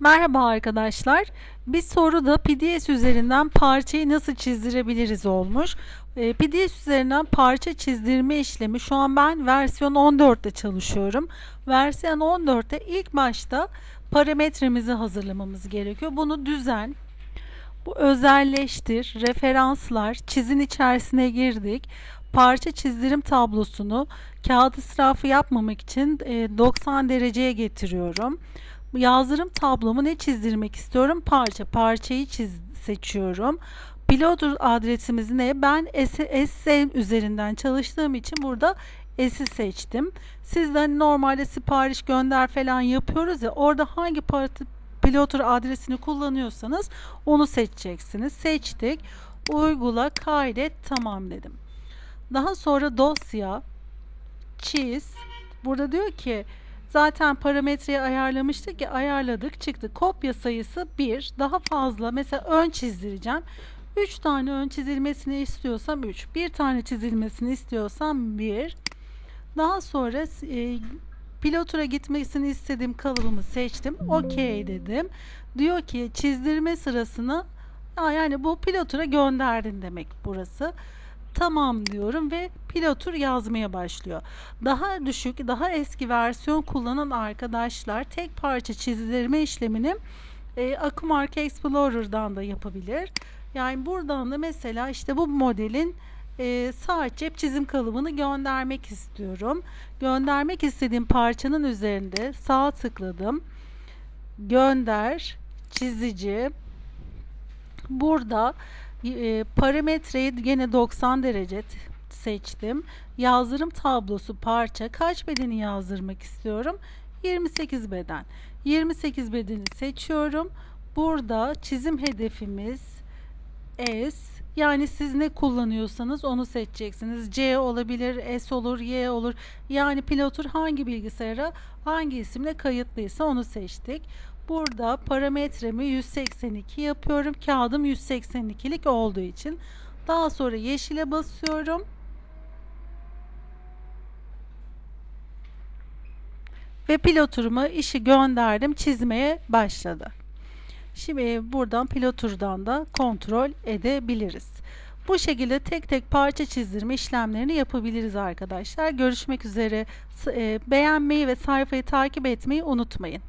Merhaba arkadaşlar. Bir soruda PDS üzerinden parçayı nasıl çizdirebiliriz olmuş. E, PDS üzerinden parça çizdirme işlemi şu an ben versiyon 14'te çalışıyorum. Versiyon 14'te ilk başta parametremizi hazırlamamız gerekiyor. Bunu düzen, bu özelleştir, referanslar, çizin içerisine girdik. Parça çizdirim tablosunu kağıt israfı yapmamak için e, 90 dereceye getiriyorum. Yazdırım tablomu ne çizdirmek istiyorum? Parça. Parçayı çiz seçiyorum. Pilot adresimiz ne? Ben SN üzerinden çalıştığım için burada S'i seçtim. Siz de hani normalde sipariş gönder falan yapıyoruz ya orada hangi parti pilotur adresini kullanıyorsanız onu seçeceksiniz. Seçtik. Uygula, kaydet, tamam dedim. Daha sonra dosya, çiz. Burada diyor ki zaten parametreyi ayarlamıştık ya ayarladık çıktı. Kopya sayısı 1. Daha fazla mesela ön çizdireceğim. 3 tane ön çizilmesini istiyorsam 3. Bir tane çizilmesini istiyorsam 1. Daha sonra e, pilotura gitmesini istediğim kalıbımı seçtim. OK dedim. Diyor ki çizdirme sırasını yani bu pilotura gönderdin demek burası. Tamam diyorum ve pilotur yazmaya başlıyor. Daha düşük, daha eski versiyon kullanan arkadaşlar tek parça çizdirme işlemini e, Akumark Explorer'dan da yapabilir. Yani buradan da mesela işte bu modelin e, sağ cep çizim kalıbını göndermek istiyorum. Göndermek istediğim parçanın üzerinde sağ tıkladım. Gönder, çizici. Burada e, parametreyi gene 90 derece seçtim. Yazdırım tablosu parça kaç bedeni yazdırmak istiyorum? 28 beden. 28 bedeni seçiyorum. Burada çizim hedefimiz S. Yani siz ne kullanıyorsanız onu seçeceksiniz. C olabilir, S olur, Y olur. Yani pilotur hangi bilgisayara hangi isimle kayıtlıysa onu seçtik. Burada parametremi 182 yapıyorum. Kağıdım 182'lik olduğu için. Daha sonra yeşile basıyorum. Ve piloturuma işi gönderdim. Çizmeye başladı. Şimdi buradan piloturdan da kontrol edebiliriz. Bu şekilde tek tek parça çizdirme işlemlerini yapabiliriz arkadaşlar. Görüşmek üzere. Beğenmeyi ve sayfayı takip etmeyi unutmayın.